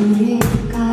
음. 눈물이 가